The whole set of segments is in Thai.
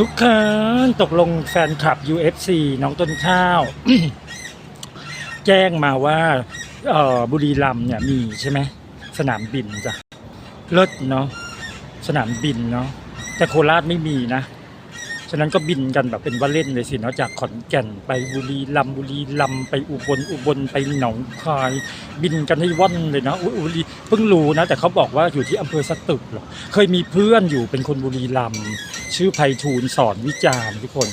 ทุกคนตกลงแฟนคลับ UFC น้องต้นข้าว แจ้งมาว่าบุรีรัมย์เนี่ยมีใช่ไหมสนามบินจ้ะเลิศเนาะสนามบินเนาะแต่โคราชไม่มีนะ ฉะนั้นก็บินกันแบบเป็นว่าเล่นเลยสิเนาะจากขอนแก่นไปบุรีรัมย์บุรีรัมย์ไปอุบลอุบลไปหนองคาย บินกันให้ว่อนเลยนะอุรีเพิ่งรู้นะ แต่เขาบอกว่าอยู่ที่อำเภอสตึกเหรอเคยมีเพื่อนอยู่เป็นคนบุรีรัมย์ชื่อไพฑูรย์สอนวิจารณ์ทุกคน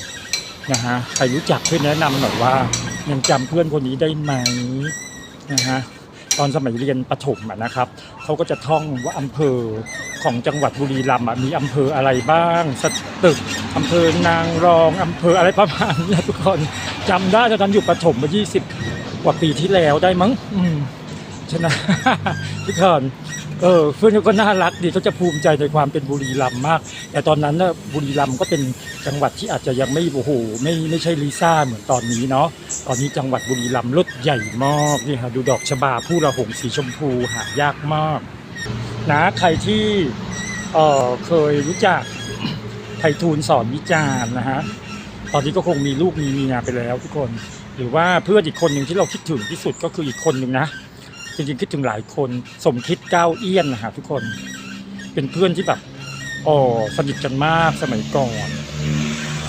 นะฮะใครรู้จักช่วยแนะนำหน่อยว่ายังจำเพื่อนคนนี้ได้ไหมนะฮะ ตอนสมัยเรียนประถมะนะครับเขาก็จะท่องว่าอำเภอของจังหวัดบุรีรัมย์มีอำเภออะไรบ้างสตึกอำเภอนางรองอำเภออะไรประมาณนี้ทุกคนจำได้ตอนนั้นอยู่ประถมมา 20 กว่าปีที่แล้วได้มั้ง อืมชนะทุกคน เออเพื่อนเขาก็น่ารักดีเขาจะภูมิใจในความเป็นบุรีรัมย์มาก แต่ตอนนั้นนะบุรีรัมย์ก็เป็นจังหวัดที่อาจจะยังไม่โอ้โหไม่ไม่ใช่ลิซ่าเหมือนตอนนี้เนาะตอนนี้จังหวัดบุรีรัมย์รถใหญ่มากนี่ฮะดูดอกชบาผู้ระหงสีชมพูหายากมากนะใครที่เออเคยรู้จักไพฑูรย์สอนวิจารณ์นะฮะตอนนี้ก็คงมีลูกมีเมียไปแล้วทุกคน หรือว่าเพื่อนอีกคนหนึ่งที่เราคิดถึงที่สุดก็คืออีกคนหนึ่งนะ จริงๆคิดถึงหลายคน สมคิดก้าวเอี้ยนนะฮะทุกคน เป็นเพื่อนที่แบบอ๋อสนิทกันมากสมัยก่อน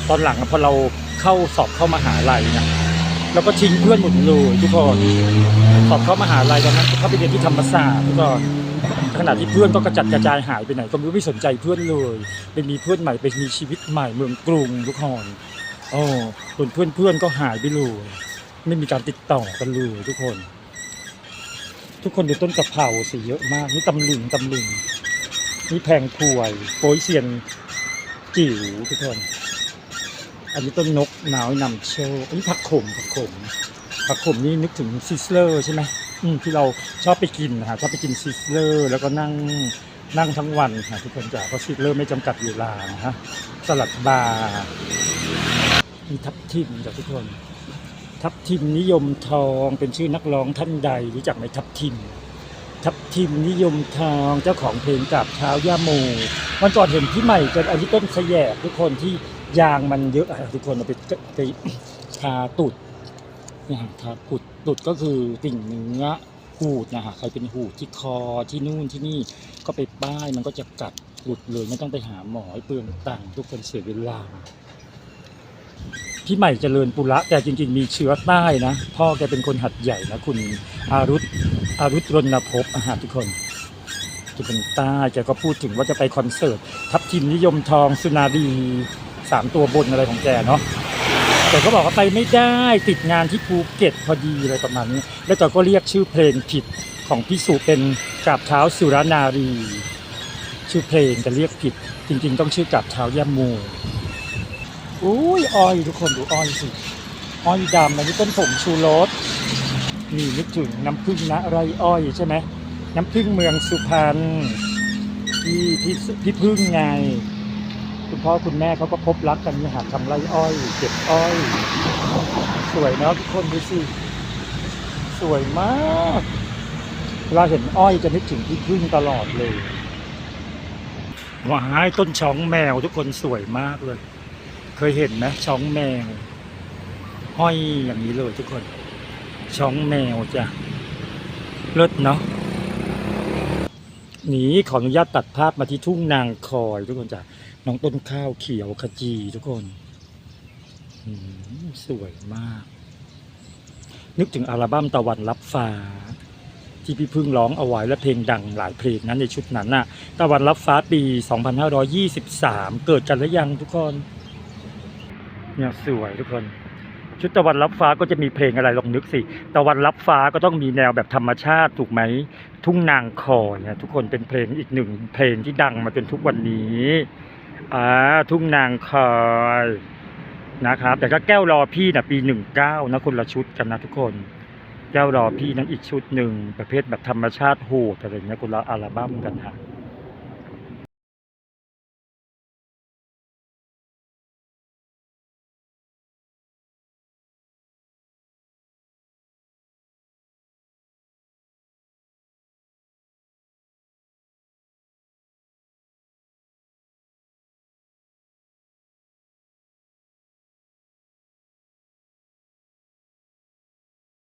ตอนหลังพอเราเข้าสอบเข้ามหาลัยเนี่ยเราก็ทิ้งเพื่อนหมดเลยทุกคนสอบเข้ามหาลัยตอนนั้นเข้าไปเรียนที่ธรรมศาสตร์ทุกคนขณะที่เพื่อนก็กระจัดกระจายหายไปไหน ก็ไม่สนใจเพื่อนเลยไปมีเพื่อนใหม่ไปมีชีวิตใหม่เมืองกรุงทุกคนโอ้ส่วนเพื่อนเพื่อนๆก็หายไปเลยไม่มีการติดต่อกันเลยทุกคน ทุกคนดูต้นกะเพราสิเยอะมาก นี่ตำลึงตำลึง นี่แพงพวยโป้ยเซียนจิ๋วทุกคน อันนี้ต้นนกหนาวนำโชคอันนี้ผักขมผักขมผักขมนี่นึกถึงซิสเลอร์ใช่ไหมอืมที่เราชอบไปกินนะฮะชอบไปกินซิสเลอร์ แล้วก็นั่งนั่งทั้งวันค่ะทุกคนจ๋าเพราะซิสเลอร์ไม่จำกัดเวลานะฮะสลัดบาร์มีทับทิมจ้ะทุกคน ทับทิมนิยมทองเป็นชื่อนักร้องท่านใดรู้จักไหมทับทิม ทับทิมนิยมทองเจ้าของเพลงกับเท้าย่าโมวันก่อนเห็นพี่ใหม่กันอันนี้ต้นขยะทุกคนที่ยางมันเยอะอะทุกคนเอาไปไปทาตุดเนี่ยฮะทาตุดตุดก็คือติ่งเนื้อหูดนะฮะใครเป็นหูดที่คอที่นู่นที่นี่ก็ไปป้ายมันก็จะกัดหลุดเลยไม่ต้องไปหาหมอให้เปลืองตังค์ทุกคนเสียเวลา พี่ใหม่เจริญปุระแต่จริง ๆ มีเชื้อใต้นะ พ่อแกเป็นคนหัดใหญ่นะคุณอารุธอารุธรณภพอาหารทุกคนแกเป็นใต้แกก็พูดถึงว่าจะไปคอนเสิร์ต ทัพทิมนิยมทองสุนารีสามตัวบนอะไรของแกเนาะแต่ก็บอกว่าไปไม่ได้ติดงานที่ภูเก็ตพอดีอะไรประมาณนี้ แล้วแกก็เรียกชื่อเพลงผิดของพี่สุเป็นกราบเท้าสุรนารี ชื่อเพลงแต่เรียกผิด จริง ๆ ต้องชื่อกราบเท้าย่าโม อุ้ยออยทุกคนดูอ้อยสิอ้อยดำอันนี้ต้นผมชูรสนี่นึกถึงน้ำพึ่งนะไรอ้อยใช่ไหมน้ำพึ่งเมืองสุพรรณพี่พี่พี่พึ่งไง คุณพ่อคุณแม่เขาก็พบรักกันนี่หาทำไรอ้อย เก็บอ้อย สวยเนาะทุกคนดูสิสวยมากเวลาเห็นอ้อยจะนึกถึงพี่พึ่งตลอดเลยว้ายต้นช้องแมวทุกคนสวยมากเลย เคยเห็นไหมช้องแมว ห้อยอย่างนี้เลยทุกคน ช้องแมวจ้ะเลิศเนาะหนีขออนุญาตตัดภาพมาที่ทุ่งนางคอยทุกคนจ้ะน้องต้นข้าวเขียวขจีทุกคนสวยมาก นึกถึงอัลบั้มตะวันรับฟ้า ที่พี่พึ่งร้องเอาไว้และเพลงดังหลายเพลงนั้นในชุดนั้นน่ะ ตะวันรับฟ้าปี 2523 เกิดกันหรือยังทุกคน เนี่ยสวยทุกคน ชุดตะวันรับฟ้าก็จะมีเพลงอะไรลองนึกสิ ตะวันรับฟ้าก็ต้องมีแนวแบบธรรมชาติถูกไหม ทุ่งนางคอยเนี่ยทุกคนเป็นเพลงอีกหนึ่งเพลงที่ดังมาจนทุกวันนี้อ่าทุ่งนางคอยนะครับ แต่ก็แก้วรอพี่นะปีหนึ่งเก้านะคนละชุดกันนะทุกคน แก้วรอพี่นั้นอีกชุดหนึ่งประเภทแบบธรรมชาติโหดอะไรเงี้ยคนละอัลบั้มกันฮะ